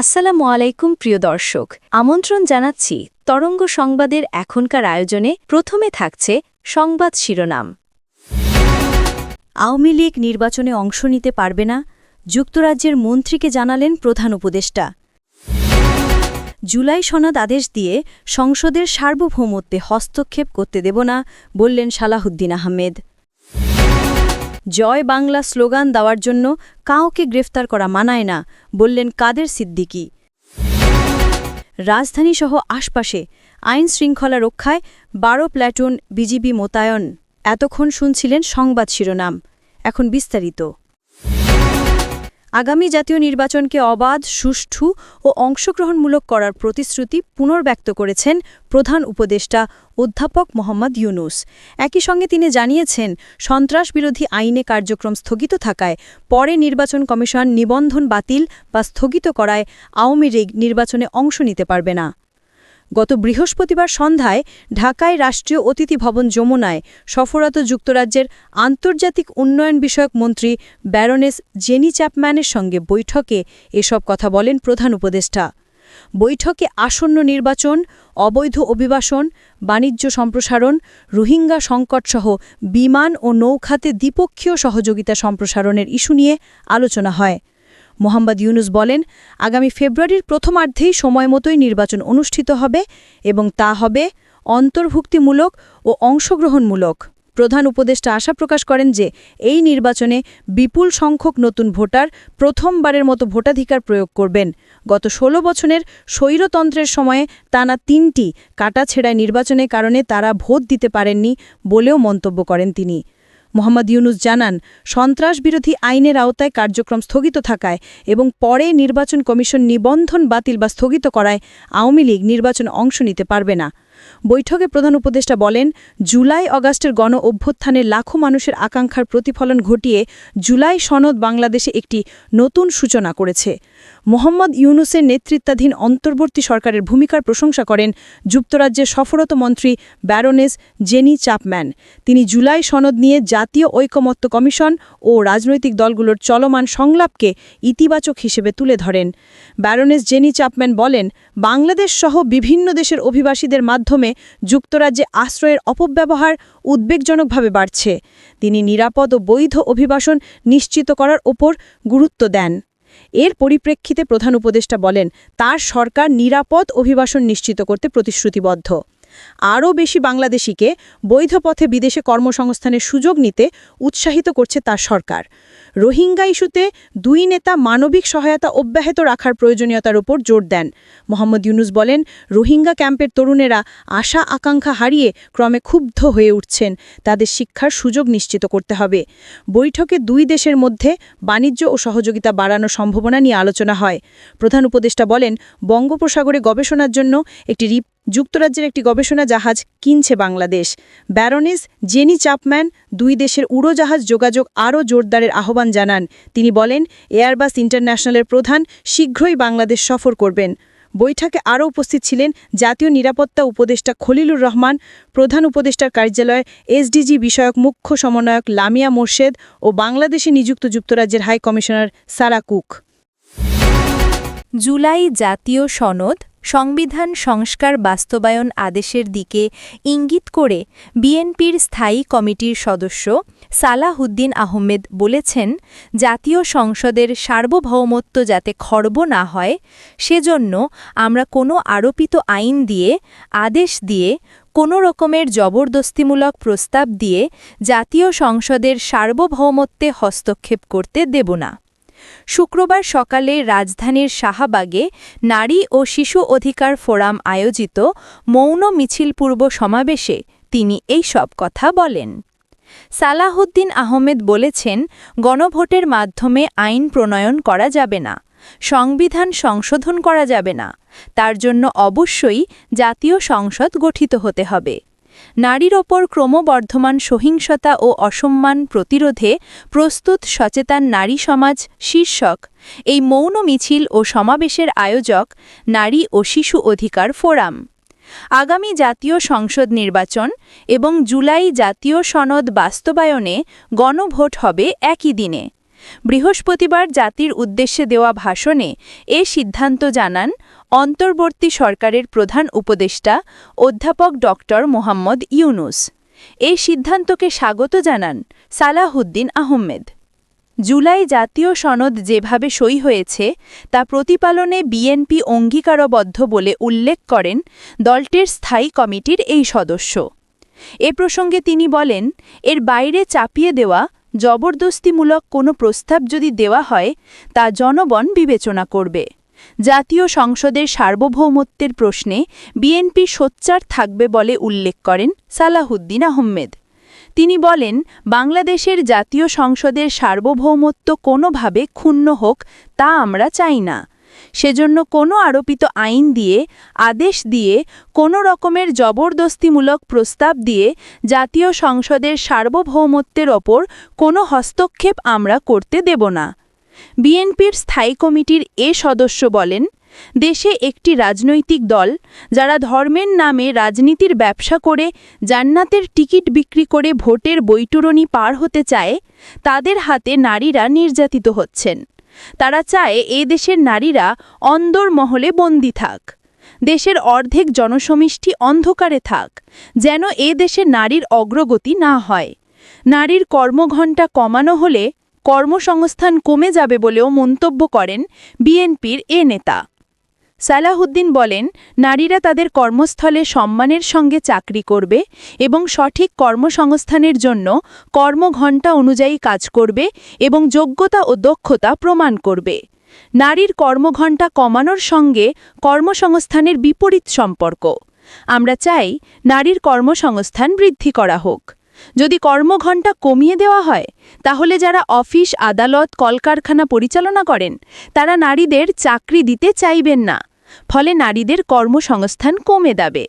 আসসালামু আলাইকুম, প্রিয় দর্শক। আমন্ত্রণ জানাচ্ছি তরঙ্গ সংবাদের এখনকার আয়োজনে প্রথমে থাকছে সংবাদ শিরোনাম। আওয়ামী লীগ নির্বাচনে অংশ নিতে পারবে না, যুক্তরাজ্যের মন্ত্রীকে জানালেন প্রধান উপদেষ্টা। জুলাই সনদ আদেশ দিয়ে সংসদের সার্বভৌমত্বে হস্তক্ষেপ করতে দেব না বললেন সালাহুদ্দিন আহমেদ। জয় বাংলা স্লোগান দেওয়ার জন্য কাউকে গ্রেফতার করা মানায় না, বললেন কাদের সিদ্দিকী। রাজধানীসহ আশপাশে আইন শৃঙ্খলা রক্ষায় বারো প্ল্যাটুন বিজিবি মোতায়ন। এতক্ষণ শুনছিলেন সংবাদ শিরোনাম। এখন বিস্তারিত। আগামী জাতীয় নির্বাচনকে অবাধ, সুষ্ঠু ও অংশগ্রহণমূলক করার প্রতিশ্রুতি পুনর্ব্যক্ত করেছেন প্রধান উপদেষ্টা অধ্যাপক মোহাম্মদ ইউনুস। একই সঙ্গে তিনি জানিয়েছেন, সন্ত্রাস বিরোধী আইনে কার্যক্রম স্থগিত থাকায় পরে নির্বাচন কমিশন নিবন্ধন বাতিল বা স্থগিত করায় আওয়ামী লীগ নির্বাচনে অংশ নিতে পারবে না। গত বৃহস্পতিবার সন্ধ্যায় ঢাকায় রাষ্ট্রীয় অতিথি ভবন যমুনায় সফররত যুক্তরাজ্যের আন্তর্জাতিক উন্নয়ন বিষয়ক মন্ত্রী ব্যারনেস জেনি চ্যাপম্যানের সঙ্গে বৈঠকে এসব কথা বলেন প্রধান উপদেষ্টা। বৈঠকে আসন্ন নির্বাচন, অবৈধ অভিবাসন, বাণিজ্য সম্প্রসারণ, রোহিঙ্গা সংকটসহ বিমান ও নৌখাতে দ্বিপক্ষীয় সহযোগিতা সম্প্রসারণের ইস্যু নিয়ে আলোচনা হয়। মোহাম্মদ ইউনুস বলেন, আগামী ফেব্রুয়ারির প্রথমার্ধেই সময়মতোই নির্বাচন অনুষ্ঠিত হবে এবং তা হবে অন্তর্ভুক্তিমূলক ও অংশগ্রহণমূলক। প্রধান উপদেষ্টা আশা প্রকাশ করেন যে, এই নির্বাচনে বিপুল সংখ্যক নতুন ভোটার প্রথমবারের মতো ভোটাধিকার প্রয়োগ করবেন। গত ১৬ বছরের স্বৈরতন্ত্রের সময়ে টানা তিনটি কাটাছেড়ায় নির্বাচনের কারণে তারা ভোট দিতে পারেননি বলেও মন্তব্য করেন তিনি। মোহাম্মদ ইউনুস জানান সন্ত্রাস বিরোধী আইনের আওতায় কার্যক্রম স্থগিত থাকায় এবং পরে নির্বাচন কমিশন নিবন্ধন বাতিল বা স্থগিত করায় আওয়ামী লীগ নির্বাচন অংশ নিতে পারবে না। বৈঠকে প্রধান উপদেষ্টা বলেন, জুলাই অগাস্টের গণ অভ্যুত্থানে লাখো মানুষের আকাঙ্ক্ষার প্রতিফলন ঘটিয়ে জুলাই সনদ বাংলাদেশে একটি নতুন সূচনা করেছে। মোহাম্মদ ইউনুসের নেতৃত্বাধীন অন্তর্বর্তী সরকারের ভূমিকার প্রশংসা করেন যুক্তরাজ্যের সফরত মন্ত্রী ব্যারোনেস জেনি চাপম্যান তিনি জুলাই সনদ নিয়ে জাতীয় ঐকমত্য কমিশন ও রাজনৈতিক দলগুলোর চলমান সংলাপকে ইতিবাচক হিসেবে তুলে ধরেন। ব্যারোনেস জেনি চাপম্যান বলেন, বাংলাদেশ সহ বিভিন্ন দেশের অভিবাসীদের মাধ্যমে যুক্তরাজ্যে আশ্রয়ের অপব্যবহার উদ্বেগজনকভাবে বাড়ছে। তিনি নিরাপদ ও বৈধ অভিবাসন নিশ্চিত করার ওপর গুরুত্ব দেন। এর পরিপ্রেক্ষিতে প্রধান উপদেষ্টা বলেন, তার সরকার নিরাপদ অভিবাসন নিশ্চিত করতে প্রতিশ্রুতিবদ্ধ। আরও বেশি বাংলাদেশিকে বৈধ পথে বিদেশে কর্মসংস্থানের সুযোগ নিতে উৎসাহিত করছে তার সরকার। রোহিঙ্গা ইস্যুতে দুই নেতা মানবিক সহায়তা অব্যাহত রাখার প্রয়োজনীয়তার উপর জোর দেন। মোহাম্মদ ইউনুস বলেন, রোহিঙ্গা ক্যাম্পের তরুণেরা আশা আকাঙ্ক্ষা হারিয়ে ক্রমে ক্ষুব্ধ হয়ে উঠছেন। তাদের শিক্ষার সুযোগ নিশ্চিত করতে হবে। বৈঠকে দুই দেশের মধ্যে বাণিজ্য ও সহযোগিতা বাড়ানোর সম্ভাবনা নিয়ে আলোচনা হয়। প্রধান উপদেষ্টা বলেন, বঙ্গোপসাগরে গবেষণার জন্য একটি রিপ যুক্তরাজ্যের একটি গবেষণা জাহাজ কিনছে বাংলাদেশ। ব্যারনেস জেনি চাপম্যান দুই দেশের উড়োজাহাজ যোগাযোগ আরও জোরদারের আহ্বান জানান। তিনি বলেন, এয়ারবাস ইন্টারন্যাশনালের প্রধান শীঘ্রই বাংলাদেশ সফর করবেন। বৈঠকে আরও উপস্থিত ছিলেন জাতীয় নিরাপত্তা উপদেষ্টা খলিলুর রহমান, প্রধান উপদেষ্টার কার্যালয় এসডিজি বিষয়ক মুখ্য সমন্বয়ক লামিয়া মোর্শেদ ও বাংলাদেশে নিযুক্ত যুক্তরাজ্যের high commissioner Sarah cook. July জাতীয় সনদ সংবিধান সংস্কার বাস্তবায়ন আদেশের দিকে ইঙ্গিত করে বিএনপির স্থায়ী কমিটির সদস্য সালাহুদ্দিন আহমেদ বলেছেন, জাতীয় সংসদের সার্বভৌমত্ব যাতে খর্ব না হয়, সেজন্য আমরা কোনো আরোপিত আইন দিয়ে, আদেশ দিয়ে, কোনো রকমের জবরদস্তিমূলক প্রস্তাব দিয়ে জাতীয় সংসদের সার্বভৌমত্বে হস্তক্ষেপ করতে দেব না। শুক্রবার সকালে রাজধানীর শাহবাগে নারী ও শিশু অধিকার ফোরাম আয়োজিত মৌন মিছিলপূর্ব সমাবেশে তিনি এই সব কথা বলেন। সালাহুদ্দিন আহমেদ বলেছেন, গণভোটের মাধ্যমে আইন প্রণয়ন করা যাবে না, সংবিধান সংশোধন করা যাবে না, তার জন্য অবশ্যই জাতীয় সংসদ গঠিত হতে হবে। নারীর ওপর ক্রমবর্ধমান সহিংসতা ও অসম্মান প্রতিরোধে প্রস্তুত সচেতন নারী সমাজ শীর্ষক। এই মৌন মিছিল ও সমাবেশের আয়োজক নারী ও শিশু অধিকার ফোরাম। আগামী জাতীয় সংসদ নির্বাচন এবং জুলাই জাতীয় সনদ বাস্তবায়নে গণভোট হবে একই দিনে। বৃহস্পতিবার জাতির উদ্দেশ্যে দেওয়া ভাষণে এ সিদ্ধান্ত জানান অন্তর্বর্তী সরকারের প্রধান উপদেষ্টা অধ্যাপক ডক্টর মোহাম্মদ ইউনুস। এই সিদ্ধান্তকে স্বাগত জানান সালাহুদ্দিন আহমেদ। জুলাই জাতীয় সনদ যেভাবে সই হয়েছে, তা প্রতিপালনে বিএনপি অঙ্গীকারবদ্ধ বলে উল্লেখ করেন দলটির স্থায়ী কমিটির এই সদস্য। এ প্রসঙ্গে তিনি বলেন, এর বাইরে চাপিয়ে দেওয়া জবরদস্তিমূলক কোনো প্রস্তাব যদি দেওয়া হয়, তা জনগণ বিবেচনা করবে। জাতীয় সংসদের সার্বভৌমত্বের প্রশ্নে বিএনপি সোচ্চার থাকবে বলে উল্লেখ করেন সালাহুদ্দিন আহমেদ। তিনি বলেন, বাংলাদেশের জাতীয় সংসদের সার্বভৌমত্ব কোনোভাবে ক্ষুণ্ণ হোক, তা আমরা চাই না। সেজন্য কোনো আরোপিত আইন দিয়ে, আদেশ দিয়ে, কোনো রকমের জবরদস্তিমূলক প্রস্তাব দিয়ে জাতীয় সংসদের সার্বভৌমত্বের ওপর কোনো হস্তক্ষেপ আমরা করতে দেব না। বিএনপির স্থায়ী কমিটির এ সদস্য বলেন, দেশে একটি রাজনৈতিক দল যারা ধর্মের নামে রাজনীতির ব্যবসা করে, জান্নাতের টিকিট বিক্রি করে ভোটের বৈটুরণী পার হতে চায়, তাদের হাতে নারীরা নির্যাতিত হচ্ছেন। তারা চায় এ দেশের নারীরা অন্দর মহলে বন্দি থাক। দেশের অর্ধেক জনসমিষ্টি অন্ধকারে থাক, যেন এ দেশে নারীর অগ্রগতি না হয়। নারীর কর্মঘণ্টা কমানো হলে কর্মসংস্থান কমে যাবে বলেও মন্তব্য করেন বিএনপির এ নেতা। সালাহুদ্দিন বলেন, নারীরা তাদের কর্মস্থলে সম্মানের সঙ্গে চাকরি করবে এবং সঠিক কর্মসংস্থানের জন্য কর্মঘণ্টা অনুযায়ী কাজ করবে এবং যোগ্যতা ও দক্ষতা প্রমাণ করবে। নারীর কর্মঘণ্টা কমানোর সঙ্গে কর্মসংস্থানের বিপরীত সম্পর্ক। আমরা চাই নারীর কর্মসংস্থান বৃদ্ধি করা হোক। যদি কর্মঘণ্টা কমিয়ে দেওয়া হয়, তাহলে যারা অফিস, আদালত, কলকারখানা পরিচালনা করেন, তারা নারীদের চাকরি দিতে চাইবেন না। ফলে নারীদের কর্মসংস্থান কমে যাবে।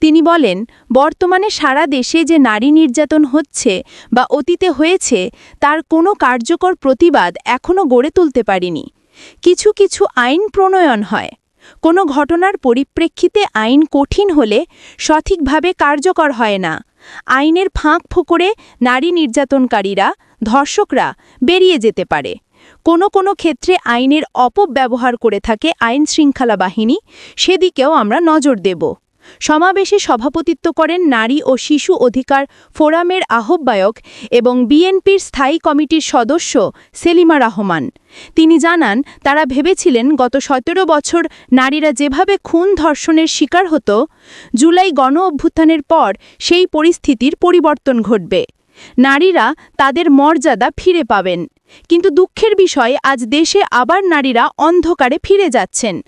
তিনি বলেন, বর্তমানে সারা দেশে যে নারী নির্যাতন হচ্ছে বা অতীতে হয়েছে, তার কোনো কার্যকর প্রতিবাদ এখনও গড়ে তুলতে পারিনি। কিছু কিছু আইন প্রণয়ন হয়। কোনো ঘটনার পরিপ্রেক্ষিতে আইন কঠিন হলে সঠিকভাবে কার্যকর হয় না। আইনের ফাঁক ফোকরে নারী নির্যাতনকারীরা, ধর্ষকরা বেরিয়ে যেতে পারে। কোনো কোনো ক্ষেত্রে আইনের অপব্যবহার করে থাকে আইন শৃঙ্খলা বাহিনী, সেদিকেও আমরা নজর দেব। সমাবেশে সভাপতিত্ব করেন নারী ও শিশু অধিকার ফোরামের আহ্বায়ক এবং বিএনপির স্থায়ী কমিটির সদস্য সেলিমা রহমান। তিনি জানান, তারা ভেবেছিলেন গত সতেরো বছর নারীরা যেভাবে খুন ধর্ষণের শিকার হতো, জুলাই গণ অভ্যুত্থানের পর সেই পরিস্থিতির পরিবর্তন ঘটবে। নারীরা তাদের মর্যাদা ফিরে পাবেন। কিন্তু দুঃখের বিষয়, আজ দেশে আবার নারীরা অন্ধকারে ফিরে যাচ্ছেন।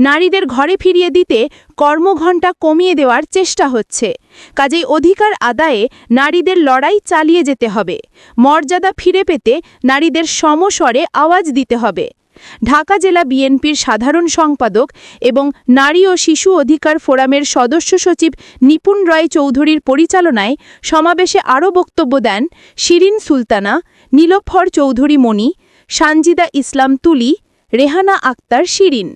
নারীদের ঘরে ফিরিয়ে দিতে কর্মঘণ্টা কমিয়ে দেওয়ার চেষ্টা হচ্ছে। কাজেই অধিকার আদায়ে নারীদের লড়াই চালিয়ে যেতে হবে। মর্যাদা ফিরে পেতে নারীদের সমস্বরে আওয়াজ দিতে হবে। ঢাকা জেলা বিএনপির সাধারণ সম্পাদক এবং নারী ও শিশু অধিকার ফোরামের সদস্য সচিব নিপুণ রায় চৌধুরীর পরিচালনায় সমাবেশে আরও বক্তব্য দেন শিরিন সুলতানা, নীলফর চৌধুরী মণি, সানজিদা ইসলাম তুলি, রেহানা আক্তার শিরিন।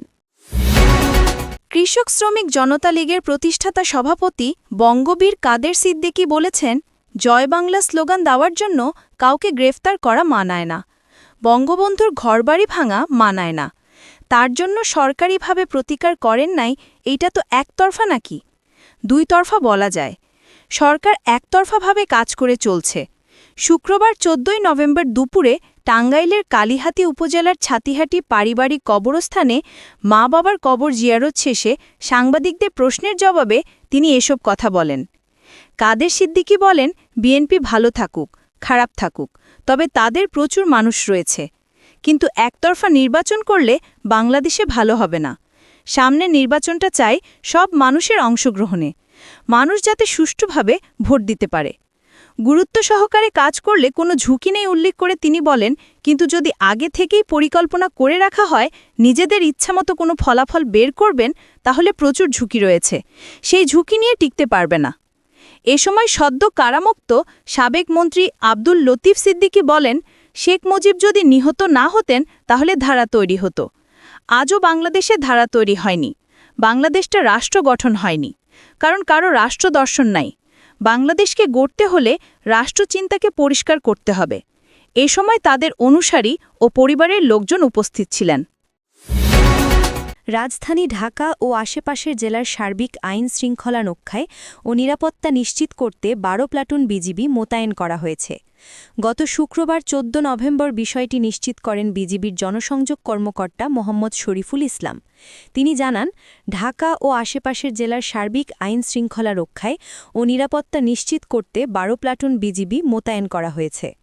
কৃষক শ্রমিক জনতা লীগের প্রতিষ্ঠাতা সভাপতি বঙ্গবীর কাদের সিদ্দিকী বলেছেন, জয় বাংলা স্লোগান দেওয়ার জন্য কাউকে গ্রেফতার করা মানায় না। বঙ্গবন্ধুর ঘরবাড়ি ভাঙা মানায় না। তার জন্য সরকারিভাবে প্রতিকার করেন নাই, এইটা তো একতরফা নাকি? দুই তরফা বলা যায়। সরকার একতরফাভাবে কাজ করে চলছে। শুক্রবার চোদ্দই নভেম্বর দুপুরে টাঙ্গাইলের কালিহাতি উপজেলার ছাতিহাটি পারিবারিক কবরস্থানে মা বাবার কবর জিয়ারত শেষে সাংবাদিকদের প্রশ্নের জবাবে তিনি এসব কথা বলেন। কাদের সিদ্দিকি বলেন, বিএনপি ভালো থাকুক। খারাপ থাকুক, তবে তাদের প্রচুর মানুষ রয়েছে। কিন্তু একতরফা নির্বাচন করলে বাংলাদেশে ভালো হবে না। সামনে নির্বাচনটা চাই সব মানুষের অংশগ্রহণে। মানুষ যাতে সুষ্ঠুভাবে ভোট দিতে পারে। গুরুত্ব সহকারে কাজ করলে কোনো ঝুঁকি নেই উল্লেখ করে তিনি বলেন, কিন্তু যদি আগে থেকেই পরিকল্পনা করে রাখা হয়, নিজেদের ইচ্ছামতো কোনো ফলাফল বের করবেন, তাহলে প্রচুর ঝুঁকি রয়েছে। সেই ঝুঁকি নিয়ে টিকতে পারবে না। এ সময় সদ্য কারামুক্ত সাবেক মন্ত্রী আব্দুল লতিফ সিদ্দিকী বলেন, শেখ মুজিব যদি নিহত না হতেন, তাহলে ধারা তৈরি হতো। আজও বাংলাদেশে ধারা তৈরি হয়নি। বাংলাদেশটা রাষ্ট্র গঠন হয়নি। কারণ কারও রাষ্ট্র দর্শন নাই। বাংলাদেশকে গড়তে হলে রাষ্ট্রচিন্তাকে পরিষ্কার করতে হবে। এ সময় তাদের অনুসারী ও পরিবারের লোকজন উপস্থিত ছিলেন। রাজধানী ঢাকা ও আশেপাশের জেলার সার্বিক আইন শৃঙ্খলা রক্ষায় ও নিরাপত্তা নিশ্চিত করতে বারো প্লাটুন বিজিবি মোতায়েন করা হয়েছে। গত শুক্রবার ১৪ নভেম্বর বিষয়টি নিশ্চিত করেন বিজিবির জনসংযোগ কর্মকর্তা মোহাম্মদ শরীফুল ইসলাম। তিনি জানান, ঢাকা ও আশেপাশের জেলার সার্বিক আইন শৃঙ্খলা রক্ষায় ও নিরাপত্তা নিশ্চিত করতে বারো প্লাটুন বিজিবি মোতায়েন করা হয়েছে।